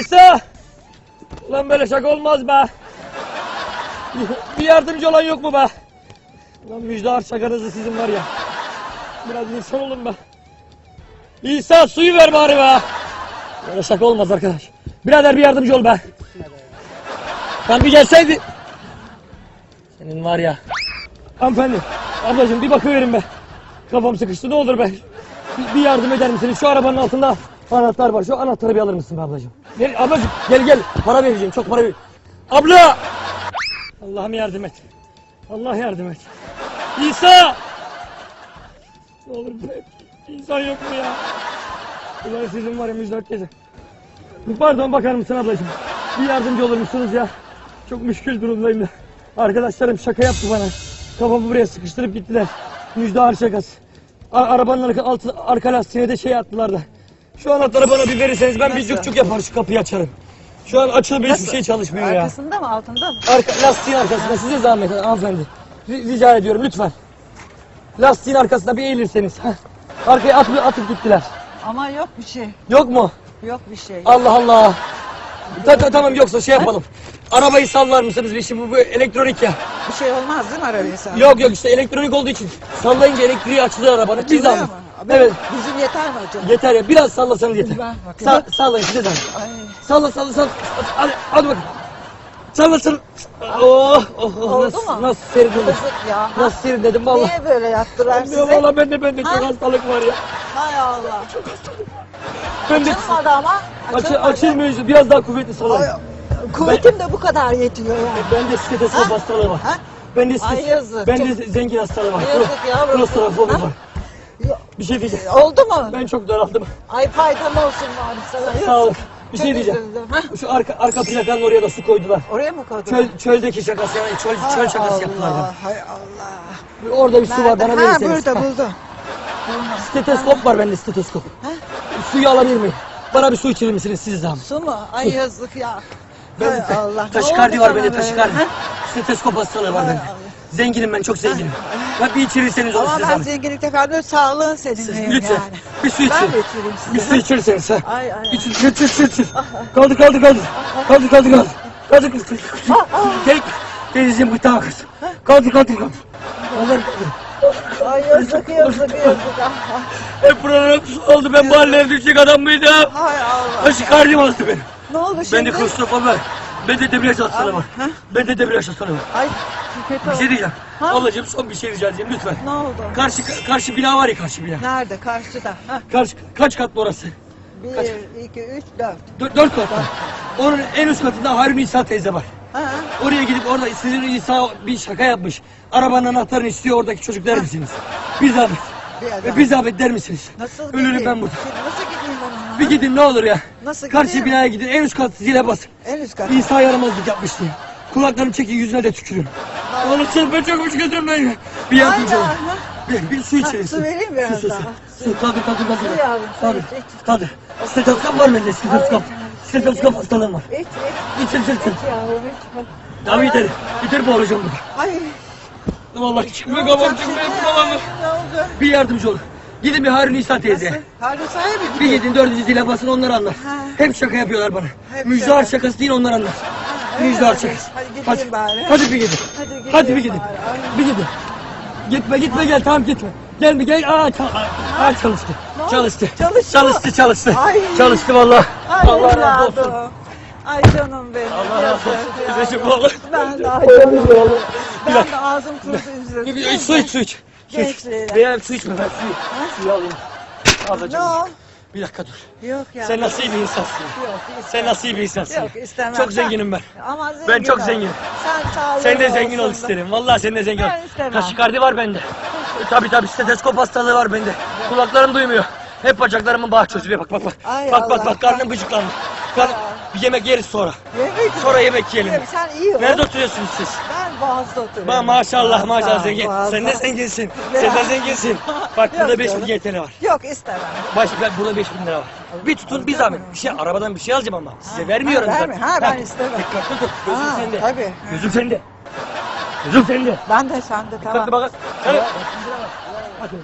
İsa! Ulan böyle şaka olmaz be. Bir yardımcı olan yok mu be? Ulan müjdar şakanızı sizin var ya. Biraz insan olun be. İsa suyu ver bari be. Böyle şaka olmaz arkadaş. Birader bir yardımcı ol be. Sen bir gelseydi. Senin var ya. Hanımefendi, ablacığım bir bakıverin be. Kafam sıkıştı ne olur be. Bir, bir yardım eder misiniz? Şu arabanın altında anahtar var. Şu anahtarı bir alır mısın be ablacığım? Gel ablacığım gel gel. Para vereceğim çok para ver. Abla! Allah'ım yardım et. Allah yardım et. İsa! Ne olur be. İnsan yok mu ya? Ulan sizin var ya müjdat gece. Pardon bakar mısın ablacığım? Bir yardımcı olur musunuz ya? Çok müşkül durumdayım da. Arkadaşlarım şaka yaptı bana. Kafamı buraya sıkıştırıp gittiler. Müjdar şakası. A- arabanın arka, altı, arka lastiğine de şey attılar da. Şu anahtarı bana bir verirseniz ben bir cuk cuk yapar şu kapıyı açarım. Şu an açılıp hiçbir şey çalışmıyor ya. Arkasında mı altında mı? Arka, lastiğin arkasında size zahmet hanımefendi. Ri- rica ediyorum lütfen. Lastiğin arkasına bir eğilirseniz. Heh. Arkaya atıp, atıp gittiler. Ama yok bir şey. Yok mu? Yok bir şey. Allah Allah. Ta, ta- tamam yoksa şey yapalım. Arabayı sallar mısınız? Bir şey bu, bu elektronik ya. Bir şey olmaz değil mi arabaya sen? Yok yok işte elektronik olduğu için sallayınca elektriği açılır arabanın. Bir Açılıyor zahmet. mu? Evet. Bizim yeter mi acaba? Yeter ya biraz sallasanız yeter. Ben. Sa sallayın size. Ay. Salla salla salla. Hadi, hadi bakayım. Salla salla. Oh, oh, oh. Oldu nasıl, mu? nasıl serinledim. Ya. Nasıl serinledim valla. Niye böyle yaptılar size? valla bende bende çok Ha? hastalık var ya. Hay Allah. Ben de Açılmadı ama. açı, Açılmadı. açılmıyor işte biraz daha kuvvetli Ay, sallayın. Kuvvetim de bu kadar yetiyor yani. Bende steteskop Ha? hastalığı var. Ha? Bende Ay stes- yazık. Bende zengin hastalığı var. Yazık yavrum. Ha? var. Bir şey diyeceğim. Oldu mu? Ben çok daraldım. Ay faydam olsun bari sana. Sağ olun. Bir şey diyeceğim. Şu arka, arka plakanın oraya da su koydular. Oraya mı koydun? Çöl, çöldeki şakası yani çöl, Hay çöl şakası yaptılar bana. Allah, hay Allah. Orada bir su var bana ha verirseniz. burada Ha. buldum. Steteskop var bende steteskop. Ha? Suyu alabilir miyim? Bana bir su içirir misiniz siz zahmet? Su mu? Ay yazık ya. Ben Hay Allah. Taşikardi var bende taşikardi. Ha? Steteskop hastalığı var bende. Zenginim ben çok zenginim. Ben bir içirirseniz olur Ama size ben zahmet. zenginlikte kalmıyorum. Sağlığın seninleyim lütfen yani. bir su Ben için. de içireyim size. Bir su içirirseniz ha. Ay ay. İçin, içir, içir, içir. Kaldı, kaldı, kaldı. Kaldı, kaldı, kaldı. Kaldı, kaldı. Tek, teyzeciğim gıda kız. Kaldı, kaldı, kaldı. Kaldı, kaldı. Ay yazık yazık yazık. Ah, ah. Hep buralar su oldu. Ben bu hallere düşecek adam mıydım? Hay Allah. Taşikardim hastı benim. Ne oldu şimdi? Bende klostrofobi var. Bende debriyaj hastalığı var. Ha? Bende debriyaj hastalığı var. Ay kötü Bir oldu. şey diyeceğim. Ha? Ablacığım son bir şey rica edeceğim lütfen. Ne oldu? Karşı karşı bina var ya karşı bina. Nerede? Karşıda. Ha? Karşı kaç katlı orası? Kaç? Bir, iki, üç, dört. Dört, dört katlı. Onun en üst katında Harun İsa teyze var. Ha? Oraya gidip orada sizin İsa bir şaka yapmış. Arabanın anahtarını istiyor oradaki çocuk der misiniz? Bir zahmet. Bir adam. Ve bir zahmet der misiniz? Nasıl Ölürüm gideyim? ben burada. Şimdi nasıl gideyim ben? Bir gidin ne olur ya. Nasıl Karşı gideyim? binaya gidin en üst kat zile basın. En üst kat. İsa yaramazlık yapmış diye. Kulaklarını çekin yüzüne de tükürün. Oğlum çok hoş götürün ben. Bir yardımcı olun. Aynen? Bir, bir su için. su vereyim biraz su, su, daha. Su, su kaldır kaldır kaldır. Su yavrum, su Kaldır. iç, iç. Kaldır. Stetoskop var bende stetoskop. Stetoskop hastalığım var. İç, iç. İçin için için. İç yavrum, iç. Tamam yeter. Yeter boğulacağım burada. Ay. Vallahi çıkmıyor kafam olacak çıkmıyor. Ne oldu? Bir yardımcı olun. Gidin bir Harun İsa teyze. Nasıl? Harun sahibi mi? Bir gidin dördüncü zile basın onlar anlar. Ha. Hep şaka yapıyorlar bana. Hep Müjdar şaka. şakası değil onlar anlar. öyle Müjdar mi? şakası. Hadi gideyim Hadi, bari. hadi bir gidin. Hadi gideyim Hadi bir gidin. bari. Bir gidin. Gitme gitme gel tamam gitme. Gel mi gel. Aa, çal- aa, çalıştı. Ne oldu? Çalıştı. Çalıştı Çalıştı çalıştı. Ay. Çalıştı valla. Ay Allah razı olsun. evladım. Ay canım benim. Allah razı olsun. yazık ya. Teyzeciğim vallahi. Ben de ay Bir canım. dakika. Ben de ağzım kurudu üzüldüm. Bir, bir, su iç su iç. Su iç. Gençliğine. Veya su içme ben suyu. Suyu alayım. Ne o? Bir dakika dur. Yok ya. Sen nasıl iyi bir insansın? Yok, Sen istemem. nasıl iyi bir insansın? Yok istemem. Çok zenginim ben. Ama zengin Ben çok ol. zenginim. Sen sağlıklı Sen de zengin ol olsun. isterim. Vallahi sen de zengin ol. Ben istemem. Taşikardi var bende. E, tabii tabii steteskop hastalığı var bende. Kulaklarım duymuyor. Hep bacaklarımın bağ çözülüyor. Bak bak bak. Ay bak bak Allah. bak karnım gıcıklandı. Karnım... Bir yemek yeriz sonra. Yemek mi? Sonra yemek yiyelim. Sen iyi ol. Nerede oturuyorsunuz siz? Ben Boğaz'da oturuyorum. Ba maşallah maşallah zengin. Boğaz'da. Sen de zenginsin. Sen de zenginsin. Bak burada Yok 5000 canım. YTL var. Yok istemem. Baş, ben burada 5000 lira var. Bir tutun bir zahmet. Bir şey arabadan bir şey alacağım ama. Size vermiyorum ha, zaten. verme. Ha, ben istemem. Dikkatli dur. Gözüm Ha, sende. tabii. Gözüm sende. Gözüm sende. Ben de sende Dikkatli tamam. bakın. Hadi.